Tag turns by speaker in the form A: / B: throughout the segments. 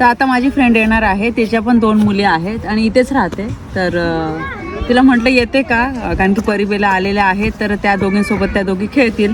A: तर आता माझी फ्रेंड येणार आहे. तिच्या पण दोन मुली आहेत आणि इथेच राहते. तर तिला म्हटलं येते का? कारण की परिबेला आलेल्या आहेत. तर त्या दोघींसोबत त्या दोघी खेळतील.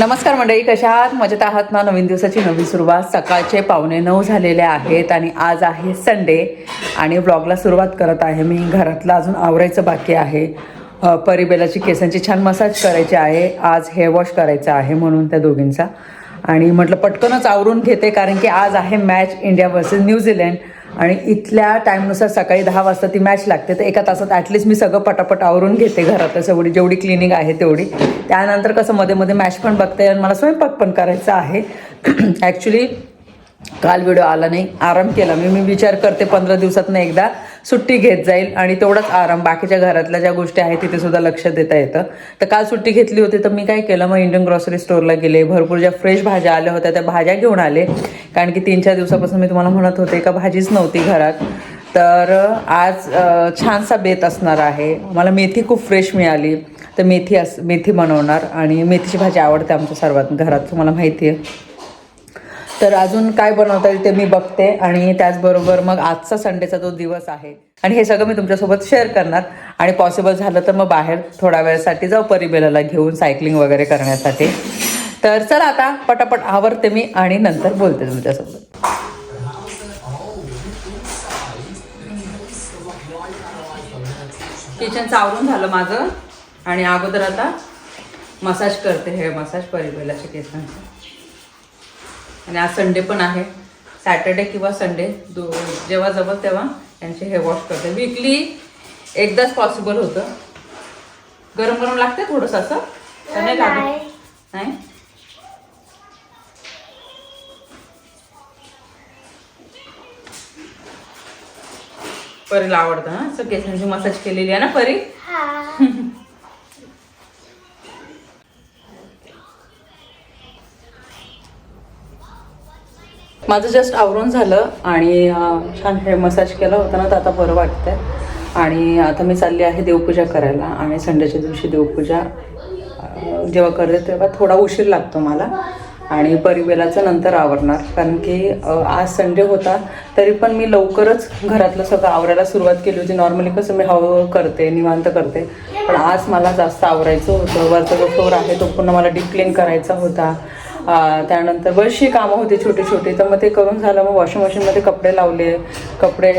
A: नमस्कार मंडळी कशा आहात? मजेत आहात ना? नवीन दिवसाची नवी सुरुवात. सकाळचे पावणे नऊ झालेले आहेत आणि आज आहे संडे आणि ब्लॉगला सुरुवात करत आहे मी. घरातलं अजून आवरायचं बाकी आहे. परिबेलाची केसांची छान मसाज करायची आहे. आज हेअर वॉश करायचा आहे म्हणून त्या दोघींचा. आणि म्हटलं पटकनच आवरून घेते कारण की आज आहे मॅच इंडिया वर्सेस न्यूझीलंड आणि इथल्या टाईमनुसार सकाळी दहा वाजता ती मॅच लागते. तर एका तासात ॲटलिस्ट मी सगळं पटापट आवरून घेते घरातलं सगळी जेवढी क्लिनिंग आहे तेवढी. त्यानंतर कसं मध्ये मध्ये मॅच पण बघता येईल मला स्वयंपाक पण करायचा आहे. ॲक्च्युली काल व्हिडिओ आला नाही. आराम केला. मी मी विचार करते पंधरा दिवसातनं एकदा सुट्टी घेत जाईल आणि तेवढाच आराम. बाकीच्या घरातल्या ज्या गोष्टी आहेत तिथे सुद्धा लक्ष देता येतं. तर काल सुट्टी घेतली होती तर मी काय केलं? मग इंडियन ग्रॉसरी स्टोअरला गेले. भरपूर ज्या फ्रेश भाज्या आल्या होत्या त्या भाज्या घेऊन आले. कारण की तीन चार दिवसापासून मी तुम्हाला म्हणत होते का भाजीच नव्हती घरात. तर आज छानसा बेत असणार आहे. मला मेथी खूप फ्रेश मिळाली. तर मेथी अस मेथी बनवणार. आणि मेथीची भाजी आवडते आमच्या सर्वात घरात. तुम्हाला माहिती आहे तर अजून काय बनवता येईल ते मी बघते आणि त्याचबरोबर मग आजचा संडेचा जो दिवस आहे आणि हे सगळं मी तुमच्यासोबत शेअर करणार. आणि पॉसिबल झालं तर मग बाहेर थोड्या वेळासाठी जाऊ परिबेलाला घेऊन सायकलिंग वगैरे करण्यासाठी. तर चला आता पटापट आवरते मी आणि नंतर बोलते तुमच्यासोबत. किचनचं चावरून झालं माझं. आणि अगोदर आता मसाज करते हे मसाज परिबेलाच्या केसांचं आणि आज संडे पण आहे. सॅटर्डे किंवा संडे दो जेव्हा जवळ तेव्हा यांचे हेअर वॉश करते. विकली एकदाच पॉसिबल होतं. गरम गरम लागते थोडंसं असं? तर नाही लागत? नाही. परीला आवडतं असं केसांची मसाज केलेली आहे ना परी? माझं जस्ट आवरून झालं आणि छान हे मसाज केला होता ना तर आता बरं वाटतंय. आणि आता मी चालली आहे देवपूजा करायला. आणि संडेच्या दिवशी देवपूजा जेव्हा करते तेव्हा थोडा उशीर लागतो मला. आणि परिवेलाचं नंतर आवरणार. कारण की आज संडे होता तरी पण मी लवकरच घरातलं सगळं आवरायला सुरुवात केली होती. नॉर्मली कसं मी हळूहळू करते निवांत करते. पण आज मला जास्त आवरायचं होतं. वरचा जो फ्लोर आहे तो पुन्हा मला डीप क्लीन करायचा होता. त्यानंतर बरीचशी कामं होती छोटी छोटी तर मग ते करून झालं. मग वॉशिंग मशीनमध्ये कपडे लावले. कपडे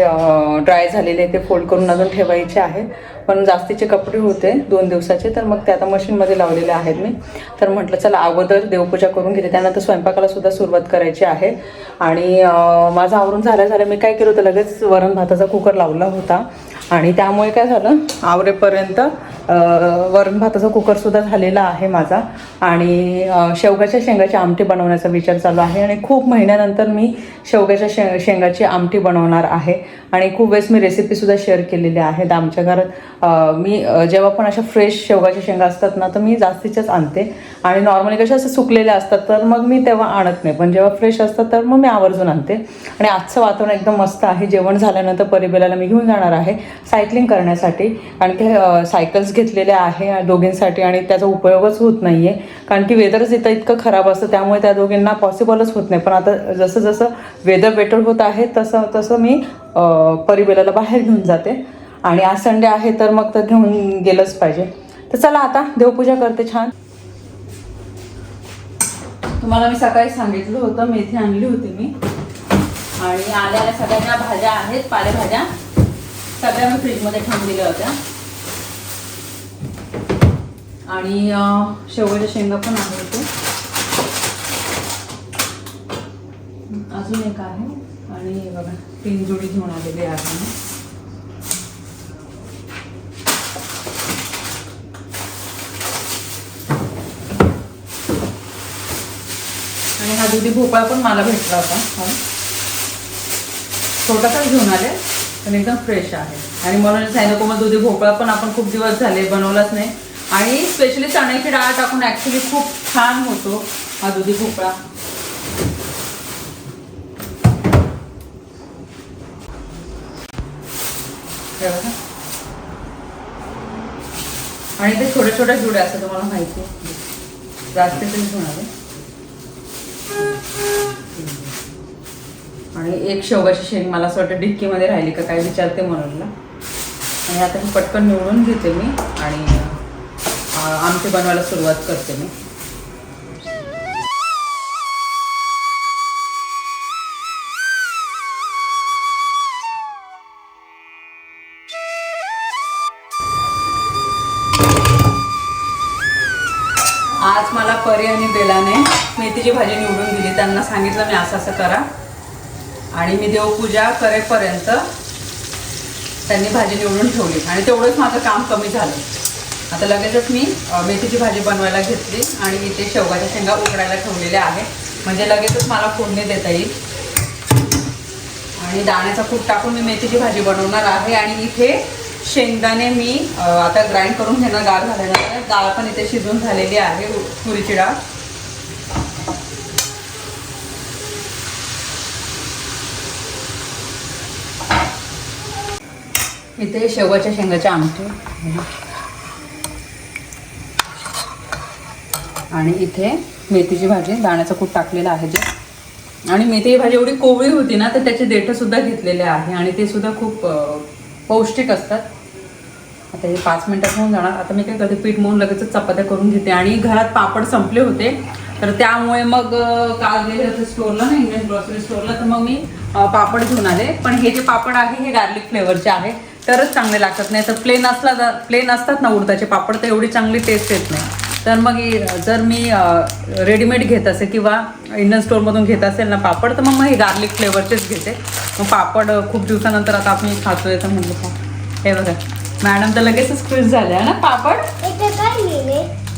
A: ड्राय झालेले. ते फोल्ड करून अजून ठेवायचे आहे पण जास्तीचे कपडे होते. दोन दिवसाचे. तर मग ते आता मशीनमध्ये लावलेले आहेत मी. तर म्हटलं चला अगोदर देवपूजा करून घेते. त्यानंतर स्वयंपाकाला सुद्धा सुरुवात करायची आहे. आणि माझं आवरून झालं झालं मी काय केलं होतं? लगेच वरण भाताचा कुकर लावला होता. आणि त्यामुळे काय झालं? आवरेपर्यंत वरण भाताचा कुकरसुद्धा झालेला आहे माझा. आणि शेवग्याच्या शेवगाच्या शेंगाची आमटी बनवण्याचा विचार चालू आहे. आणि खूप महिन्यानंतर मी शेवगाच्या शे शेंगाची आमटी बनवणार आहे. आणि खूप वेळेस मी रेसिपीसुद्धा शेअर केलेली आहेत आमच्या घरात मी जेव्हा पण अशा फ्रेश शेवगाच्या शेंगा असतात ना तर मी जास्तीच्याच आणते. आणि नॉर्मली कशा असं सुकलेल्या असतात तर मग मी तेव्हा आणत नाही. पण जेव्हा फ्रेश असतात तर मग मी आवर्जून आणते. आणि आजचं वातावरण एकदम मस्त आहे. जेवण झाल्यानंतर परिबेलाला मी घेऊन जाणार आहे. सायकलिंग करण्यासाठी. कारण की सायकल्स घेतलेल्या आहे दोघींसाठी आणि त्याचा उपयोगच होत नाही आहे कारण की वेदरच इथं इतकं खराब असतं त्यामुळे त्या दोघींना पॉसिबलच होत नाही. पण आता जसं जसं वेदर बेटर होत आहे तसं तसं मी परिबेलाला बाहेर घेऊन जाते. आणि आज संडे आहे तर मग तर घेऊन गेलंच पाहिजे. तर चला आता देवपूजा करते छान. तुम्हाला मी सकाळी सांगितलं होतं मेथी आणली होती मी. आणि आल्या सगळ्या भाज्या आहेत पालेभाज्या. सगळ्या मी फ्रीजमध्ये ठेवून दिल्या होत्या. आणि शेवग्याच्या शेंगा पण आहे होते अजून एक आहे. आणि बघा तीन जोडी घेऊन आलेली आहे आणि हा दुधी भोपळा पण मला भेटला होता. हो. छोटासाच घेऊन आले. पण एकदम फ्रेश आहे. आणि म्हणून सांगितलं मग दुधी भोपळा पण आपण खूप दिवस झाले बनवलाच नाही. आणि स्पेशली चण्याची डाळ टाकून ॲक्च्युली खूप छान होतो हा दुधी भोपळा. आणि ते छोट्या छोट्या जुड्या असतात तुम्हाला माहिती जास्त तरी होणार आणि एक शेवगाची शेंग मला असं वाटतं डिक्कीमध्ये राहिली का काय विचारते मनोजला आणि आता ही पटकन निवडून घेते मी आणि अं, आमटी बनवायला सुरुवात करते मी. आज मला परी आणि बेलाने मेथीची भाजी निवडून दिली. त्यांना सांगितलं मी असं असं करा. आणि मी देवपूजा करेपर्यंत त्यांनी भाजी निवडून ठेवली. आणि तेवढंच माझं काम कमी झालं. आता लगेचच मी मेथीची भाजी बनवायला घेतली आणि इथे शेवगाच्या शेंगा उकडायला ठेवलेल्या आहे म्हणजे लगेचच मला फोडणी देता येईल. आणि दाण्याचा कूट टाकून मी मेथीची भाजी बनवणार आहे. आणि इथे शेंगदाणे मी आता ग्राइंड करून घेणार डाळ घालणार डाळ पण इथे शिजून झालेली आहे तुरीची डाळ इथे शेवगाच्या शेंगाचे आमटे. आणि इथे मेथीची भाजी दाण्याचा कूट टाकलेला आहे जे. आणि मेथी भाजी एवढी कोवळी होती ना तर त्याचे देठंसुद्धा घेतलेले आहे आणि ते सुद्धा खूप पौष्टिक असतात. आता हे पाच मिनटात होऊन जाणार. आता मी काय करते पीठ म्हणून लगेचच चपात्या करून घेते. आणि घरात पापड संपले होते तर त्यामुळे मग काल गेले होते स्टोरला ना इंडियन ग्रॉसरी स्टोरला तर मग मी पापड घेऊन आले. पण हे जे पापड आहे हे गार्लिक फ्लेवरचे आहे. तरच चांगले लागतात. नाही तर प्लेन असला प्लेन असतात ना उडदाचे पापड तर एवढी चांगली टेस्ट येत नाही. तर मग जर मी रेडीमेड घेत असेल किंवा इंडियन स्टोअरमधून घेत असेल ना पापड तर मग मग हे गार्लिक फ्लेवरचेच घेते. मग पापड खूप दिवसानंतर आता आपण खातोय तर म्हटलं का? हे बघा. मॅडम तर लगेचच खुश झाल्या ना पापड?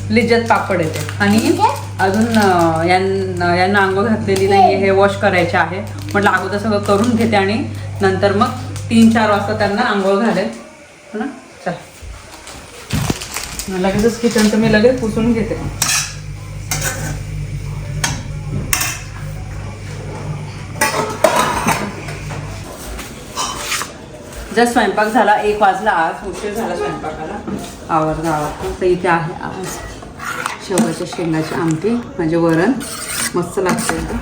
A: लिज्जत पापड येते. आणि अजून अं, यां- यांना आंघोळ घातलेली नाही हे. वॉश करायचे आहे. म्हटलं अगोदर सगळं करून घेते आणि नंतर मग तीन चार वाजता त्यांना आंघोळ घालेल हो ना? चल. लगेचच किचनचं मी लगेच पुसून घेते. जर स्वयंपाक झाला एक वाजला आज उशीर झाला स्वयंपाकाला. आवडता आवडतं तर इथे आहे आज. शेवगाच्या शेंगाची आमटी म्हणजे वरण. मस्त लागते इथे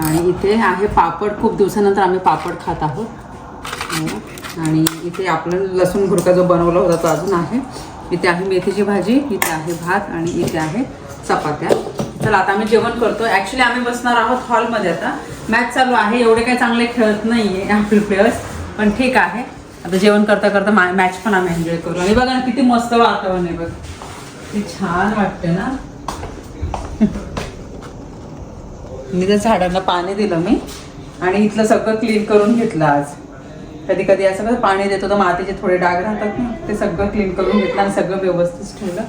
A: आणि इथे आहे पापड. खूप दिवसानंतर आम्ही पापड खात आहोत. आणि इथे आपलं लसूण घुरका जो बनवला होता तो अजून आहे. इथे आहे मेथीची भाजी इथे आहे भात आणि इथे आहे चपात्या. चला आता आम्ही जेवण करतो. ॲक्च्युली आम्ही बसणार आहोत हॉलमध्ये आता. मॅच चालू आहे एवढे काही चांगले खेळत नाही आहे आपले प्लेयर्स पण ठीक आहे. आता जेवण करता करता मॅच पण आम्ही एन्जॉय करू. आणि बघा ना किती मस्त वातावरण आहे बघ. किती छान वाटतं ना. मी त्या झाडांना पाणी दिलं मी. आणि इथलं सगळं क्लीन करून घेतलं आज. कधी कधी असं कसं पाणी देतो तर मातीचे थोडे डाग राहतात ना ते सगळं क्लीन करून घेतलं आणि सगळं व्यवस्थित ठेवलं.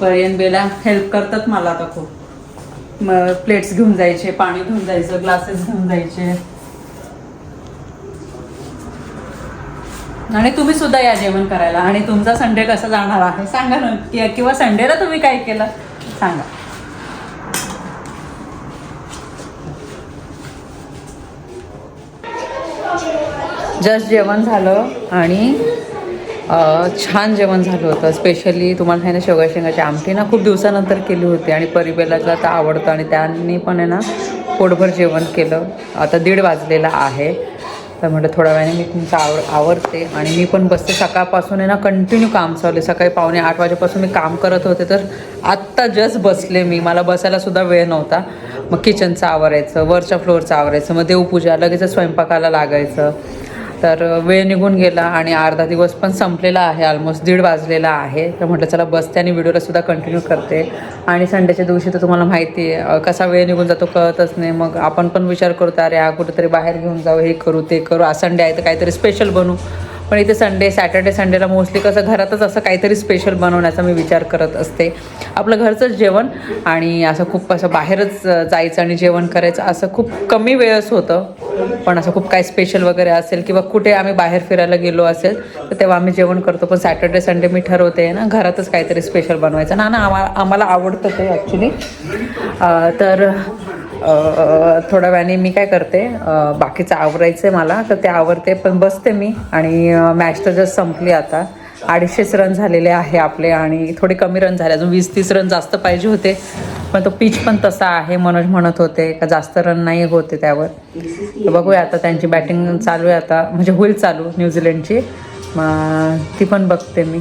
A: पर्यंत बेला हेल्प करतात मला आता खूप. मग प्लेट्स घेऊन जायचे पाणी घेऊन जायचं ग्लासेस घेऊन जायचे. आणि तुम्ही सुद्धा या जेवण करायला. आणि तुमचा संडे कसा जाणार आहे? सांगा ना. किंवा संडेला तुम्ही काय केलं? सांगा. जस्ट जेवण झालं आणि छान जेवण झालं होतं. स्पेशली तुम्हाला सांगितलं शेवगा शेंगाची आमटी ना खूप दिवसानंतर केली होती आणि परिबेलाला तर आवडतं आणि त्यांनी पण आहे ना पोटभर जेवण केलं. आता दीड वाजलेला आहे. तर म्हटलं थोड्या वेळाने मी तुमचं आवर आवडते आणि मी पण बसते. सकाळपासून आहे ना कंटिन्यू काम चालले सकाळी पावणे आठ वाजेपासून मी काम करत होते. तर आत्ता जस्ट बसले मी. मला बसायलासुद्धा वेळ नव्हता. मग किचनचं आवरायचं वरच्या फ्लोअरचं आवरायचं मग देवपूजा लगेच स्वयंपाकाला लागायचं. तर वेळ निघून गेला आणि अर्धा दिवस पण संपलेला आहे ऑलमोस्ट दीड वाजलेला आहे. तर म्हटलं चला बसते आणि व्हिडिओला सुद्धा कंटिन्यू करते. आणि संडेच्या दिवशी तर तुम्हाला माहिती आहे कसा वेळ निघून जातो कळतच नाही. मग आपण पण विचार करतो अरे हा कुठेतरी बाहेर घेऊन जाऊ हे करू ते करू. आज संडे आहे तर काहीतरी स्पेशल बनवू पण इथे संडे सॅटर्डे संडेला मोस्टली कसं घरातच असं काहीतरी स्पेशल बनवण्याचा मी विचार करत असते. आपलं घरचंच जेवण आणि असं खूप असं बाहेरच जायचं आणि जेवण करायचं असं खूप कमी वेळच होतं. पण असं खूप काही स्पेशल वगैरे असेल किंवा कुठे आम्ही बाहेर फिरायला गेलो असेल तर तेव्हा आम्ही जेवण करतो. पण सॅटर्डे संडे मी ठरवते ना घरातच काहीतरी स्पेशल बनवायचं. ना ना आम्हाला आम्हाला आवडतं ते ॲक्च्युली तर थोड्या वेळाने मी काय करते बाकीचं आवरायचं आहे मला तर ते आवरते पण बसते मी आणि मॅच तर जस्ट संपली आता. अडीचशेच रन झालेले आहे आपले आणि थोडे कमी रन झाले अजून वीस तीस रन जास्त पाहिजे होते. पण तो पिच पण तसा आहे मनोज म्हणत होते का जास्त रन नाही होते त्यावर. तर बघूया आता त्यांची बॅटिंग चालू आहे आता म्हणजे होईल चालू न्यूझीलंडची. मग ती पण बघते मी.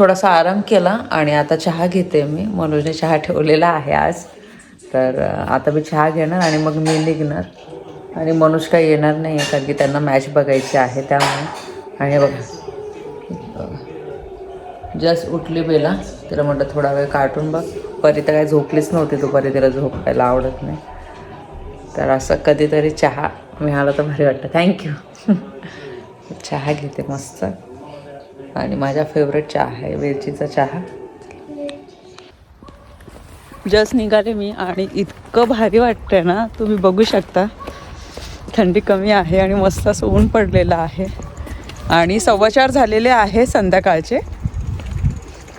A: थोडासा आराम केला आणि आता चहा घेते मी. मनोजने चहा ठेवलेला आहे आज. तर आता मी चहा घेणार आणि मग मी निघणार. आणि मनोज काही येणार नाही आहे कारण की त्यांना मॅच बघायची आहे त्यामुळे. आणि बघा जस्ट उठली बेला. तिला म्हटलं थोडा वेळ काढून बघ. परी तर काय झोपलीच नव्हती दुपारी तिला झोपायला आवडत नाही. तर असं कधीतरी चहा मिळाला तर भारी वाटतं. थँक्यू चहा घेते मस्त. आणि माझा फेवरेट चहा आहे वेलचीचा चहा. जस्ट निघाले मी आणि इतकं भारी वाटतंय ना तुम्ही बघू शकता. थंडी कमी आहे आणि मस्त असं ऊन पडलेलं आहे. आणि सव्वाचार झालेले आहे संध्याकाळचे.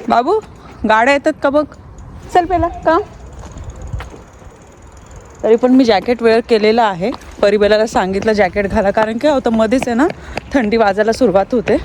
A: बाबू गाड्या येतात का बघ चल पेला का तरी पण मी जॅकेट वेअर केलेलं आहे. परिबेलाला सांगितलं जॅकेट घाला कारण काय होतं मध्येच आहे ना थंडी वाजायला सुरुवात होते.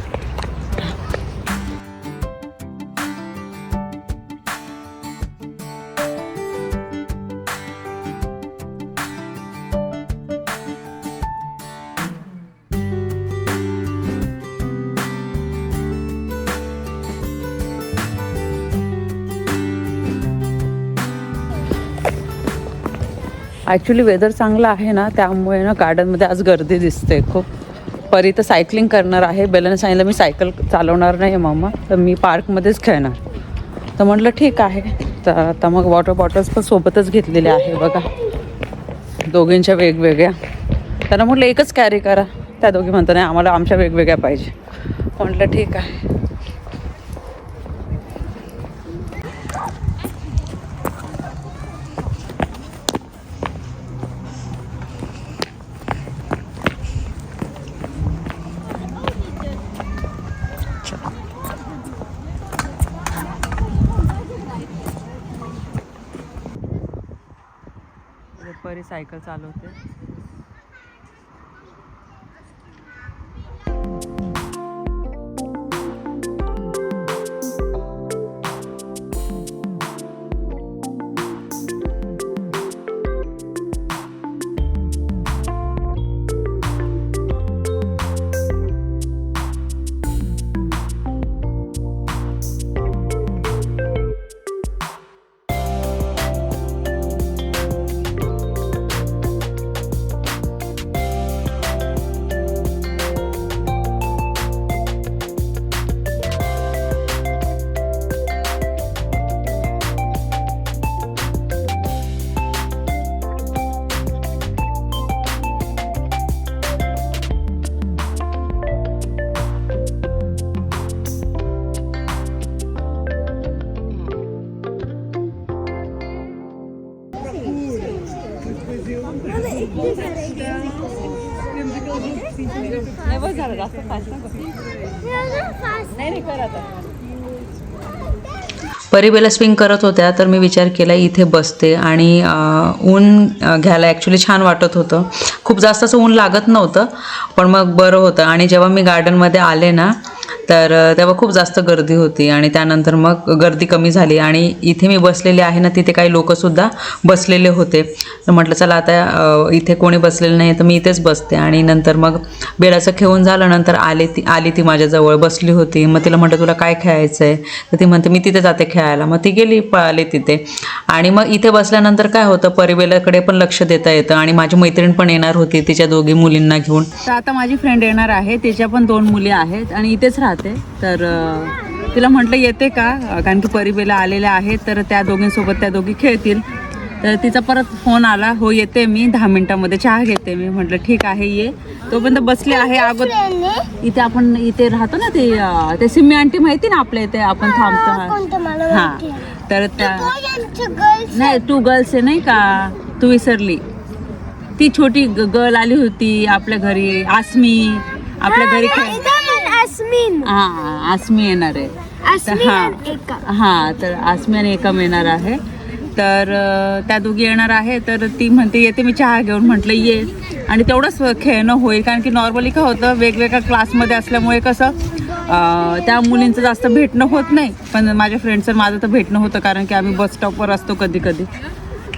A: ॲक्च्युली वेदर चांगलं आहे ना त्यामुळे ना गार्डनमध्ये आज गर्दी दिसते खूप. परी तर सायकलिंग करणार आहे. बेलाने सांगितलं मी सायकल चालवणार नाही मामा. तर मी पार्कमध्येच खेळणार. तर म्हटलं ठीक आहे. तर आता मग वॉटर बॉटल्स पण सोबतच घेतलेल्या आहे बघा. दोघींच्या वेगवेगळ्या. त्यांना म्हटलं एकच कॅरी करा. त्या दोघी म्हणतात नाही आम्हाला आमच्या वेगवेगळ्या पाहिजे. म्हटलं ठीक आहे. सायकल चालवते. परिबेला स्विंग करत होत्या तर मी विचार केला इथे बसते. आणि ऊन घ्यायला ॲक्च्युली छान वाटत होतं. खूप जास्त असं ऊन लागत नव्हतं पण मग बरं होतं. आणि जेव्हा मी गार्डनमध्ये आले ना तर तेव्हा खूप जास्त गर्दी होती आणि त्यानंतर मग गर्दी कमी झाली आणि इथे मी बसलेले आहे ना तिथे काही लोकंसुद्धा बसलेले होते. तर म्हटलं चला आता इथे कोणी बसलेलं नाही तर मी इथेच बसते. आणि नंतर मग बेलाचं खेळून झालं नंतर आले ती आली ती माझ्याजवळ बसली होती. मग तिला म्हटलं तुला काय खेळायचं आहे तर ती म्हणते मी तिथे जाते खेळायला. मग ती गेली पळाली तिथे. आणि मग इथे बसल्यानंतर काय होतं परिवेलाकडे पण लक्ष देता येतं आणि माझी मैत्रीण पण येणार होती तिच्या दोघी मुलींना घेऊन. तर आता माझी फ्रेंड येणार आहे तिच्या पण दोन मुली आहेत आणि इथेच राहते तर तिला म्हटलं येते का? कारण की परिबेला आलेल्या आहेत तर त्या दोघींसोबत त्या दोघी खेळतील. तर तिचा परत फोन आला हो येते मी दहा मिनिटामध्ये चहा घेते मी. म्हटलं ठीक आहे ये. तोपर्यंत बसले आहे अगोदर इथे आपण इथे राहतो ना ते ते सिम्मी आंटी माहिती ना आपल्या इथे आपण थांबतो हा. तर त्या नाही तू गर्ल्स आहे नाही का? तू विसरली. ती छोटी गर्ल आली होती आपल्या घरी आसमी. आपल्या घरी खेळ
B: अस्मिन.
A: हा आसमी येणार. आहे हा. हां तर आसमी आणि एकम येणार आहे. तर अं, त्या दोघी येणार आहे तर ती म्हणते येते मी चहा घेऊन. म्हटलं ये. आणि तेवढंच खेळणं होईल कारण की नॉर्मली काय होतं वेगवेगळ्या क्लासमध्ये असल्यामुळे कसं अं, त्या मुलींचं जास्त भेटणं होत नाही. पण माझ्या फ्रेंडचं माझं तर भेटणं होतं कारण की आम्ही बस स्टॉपवर असतो कधी कधी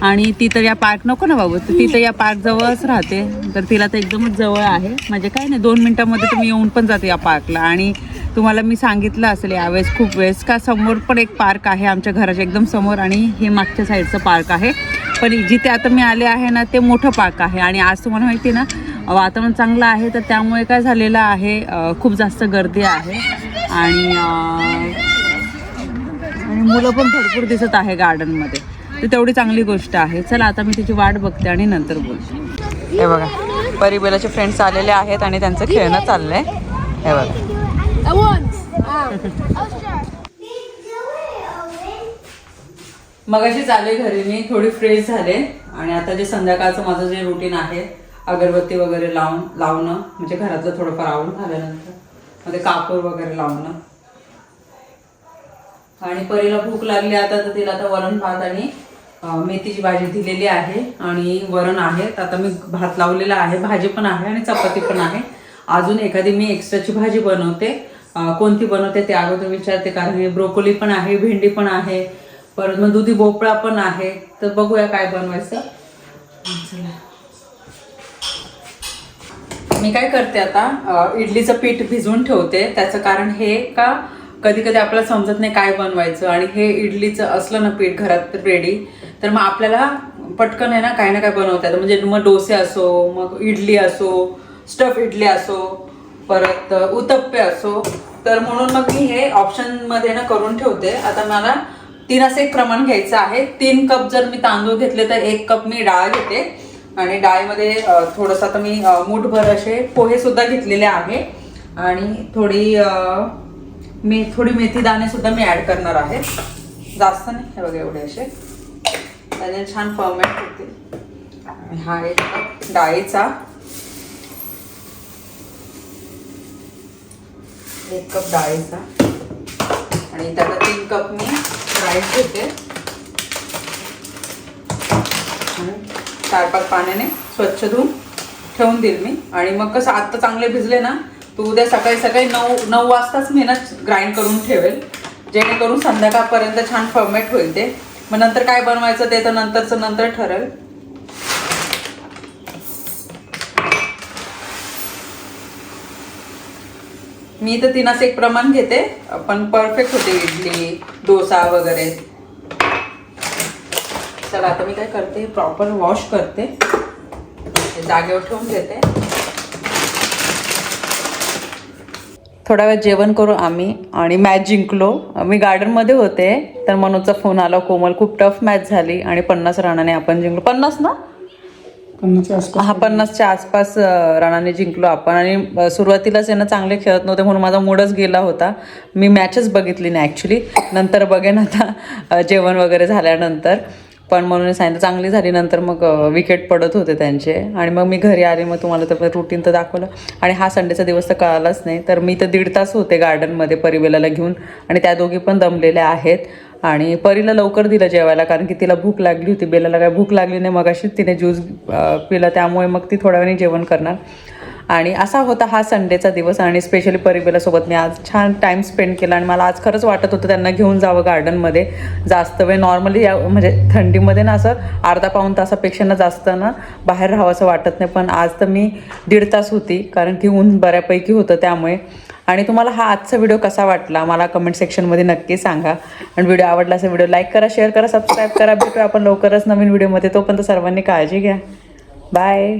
A: आणि ती तर या पार्क नको ना बाबू ती तर या पार्क जवळच राहते. तर तिला तर एकदमच जवळ आहे. म्हणजे काय नाही दोन मिनटामध्ये तुम्ही येऊन पण जाते या पार्कला. आणि तुम्हाला मी सांगितलं असेल यावेळेस खूप वेळेस का समोर पण एक पार्क आहे आमच्या घराच्या एकदम समोर आणि हे मागच्या साईडचं पार्क आहे. पण जिथे आता मी आले आहे ना ते मोठं पार्क आहे. आणि आज तुम्हाला माहिती आहे ना वातावरण चांगलं आहे तर त्यामुळे काय झालेलं आहे खूप जास्त गर्दी आहे. आणि आणि मुलं पण भरपूर दिसत आहे गार्डनमध्ये तर तेवढी चांगली गोष्ट आहे. चला आता मी तिची वाट बघते आणि नंतर बोलते. हे बघा परिबेलाचे फ्रेंड्स आलेले आहेत आणि त्यांचं खेळणं चाललंय. हे बघा.
B: मग
A: अशी चालले घरी मी थोडी फ्रेश झाले आणि आता जे संध्याकाळचं माझं जे रुटीन आहे अगरबत्ती वगैरे लावून लावणं म्हणजे घरातलं थोडंफार आवडून झाल्यानंतरमध्ये कापूर वगैरे लावणं. आणि परीला भूक लागली आता तर तिला आता वरण भात आणि मेथीची भाजी दिलेली आहे आणि वरण आहे. आता मी भात लावलेला आहे. भाजी पण आहे आणि चपाती पण आहे. अजून एखादी मी एक्स्ट्राची भाजी बनवते. कोणती बनवते ते अगोदर विचारते कारण ब्रोकोली पण आहे भेंडी पण आहे परत मग दुधी भोपळा पण आहे. तर बघूया काय बनवायचं. मी काय करते आता इडलीचं पीठ भिजवून ठेवते. त्याचं कारण हे का कधी कधी आपल्याला समजत नाही काय बनवायचं आणि हे इडलीचं असलं ना पीठ घरात रेडी तर मग आपल्याला पटकन आहे ना काही ना काय बनवता येतं. म्हणजे मग डोसे असो मग इडली असो स्टफ इडली असो परत उतप्पे उत्तप्पे असो. तर म्हणून मग मी हे ऑप्शनमध्ये ना करून ठेवते. आता मला तीन असं एक प्रमाण घ्यायचं आहे. तीन कप जर मी तांदूळ घेतले तर एक कप मी डाळ घेते. आणि डाळीमध्ये थोडंसं आता मी मूठभर असे पोहे सुद्धा घेतलेले आहे. आणि थोडी मी थोडी मेथी दाणे सुद्धा मी ऍड करणार आहे. जास्त नाही हे बघा एवढे असे. त्याने छान फर्मेंट होते. हा एक कप डाळीचा. एक कप डाळीचा. आणि त्याला तीन कप मी राईस घेते. चार पाच पाण्याने स्वच्छ धुवून ठेवून देईल मी. आणि मग कसं आत्ता चांगले भिजले ना तू उद्या सकाळी सकाळी नऊ नऊ वाजताच मी ना ग्राइंड करून ठेवेल. जेणेकरून संध्याकाळपर्यंत छान फर्मेट होईल ते. मग नंतर काय बनवायचं ते तर नंतरचं नंतर ठरेल. मी तर तिनाच एक प्रमाण घेते पण परफेक्ट होते इडली डोसा वगैरे. चला आता मी काय करते प्रॉपर वॉश करते. जागेवर ठेवून घेते. थोडा वेळ जेवण करू आम्ही आणि मॅच जिंकलो. मी गार्डनमध्ये होते तर मनोजचा फोन आला कोमल खूप टफ मॅच झाली आणि पन्नास रनाने आपण जिंकलो. पन्नास ना? हा पन्नासच्या आसपास रनाने जिंकलो आपण आणि सुरुवातीलाच यांना चांगले खेळत नव्हते म्हणून माझा मूडच गेला होता. मी मॅचच बघितली नाही ॲक्च्युली नंतर बघेन आता जेवण वगैरे झाल्यानंतर. पण म्हणून सांगितलं चांगली झाली. नंतर मग विकेट पडत होते त्यांचे. आणि मग मी घरी आले. मग तुम्हाला तर रुटीन तर दाखवलं. आणि हा संडेचा दिवस तर कळालाच नाही. तर मी तर दीड तास होते गार्डनमध्ये परिवेलाला घेऊन. आणि त्या दोघी पण दमलेल्या आहेत. आणि परीला लवकर दिलं जेवायला कारण की तिला भूक लागली होती. बेलाला काय भूक लागली नाही. मग अशीच तिने ज्यूस पिला. त्यामुळे मग ती थोड्या वेळाने जेवण करणार. आणि असा होता हा संडेचा दिवस आणि स्पेशली परिबेलासोबत मी आज छान टाईम स्पेंड केला आणि मला आज खरंच वाटत होतं त्यांना घेऊन जावं गार्डनमध्ये जास्त वेळ नॉर्मली या म्हणजे थंडीमध्ये ना असं अर्धा पाऊण तासापेक्षा ना जास्त ना बाहेर राहावं वाटत नाही. पण आज तर मी दीड तास होती कारण की ऊन बऱ्यापैकी होतं त्यामुळे. आणि तुम्हाला हा आजचा व्हिडिओ कसा वाटला मला कमेंट सेक्शनमध्ये नक्की सांगा. आणि व्हिडिओ आवडला असेल व्हिडिओ लाईक करा शेअर करा सबस्क्राईब करा. भेटूया आपण लवकरच नवीन व्हिडिओमध्ये तोपर्यंत सर्वांनी काळजी घ्या. बाय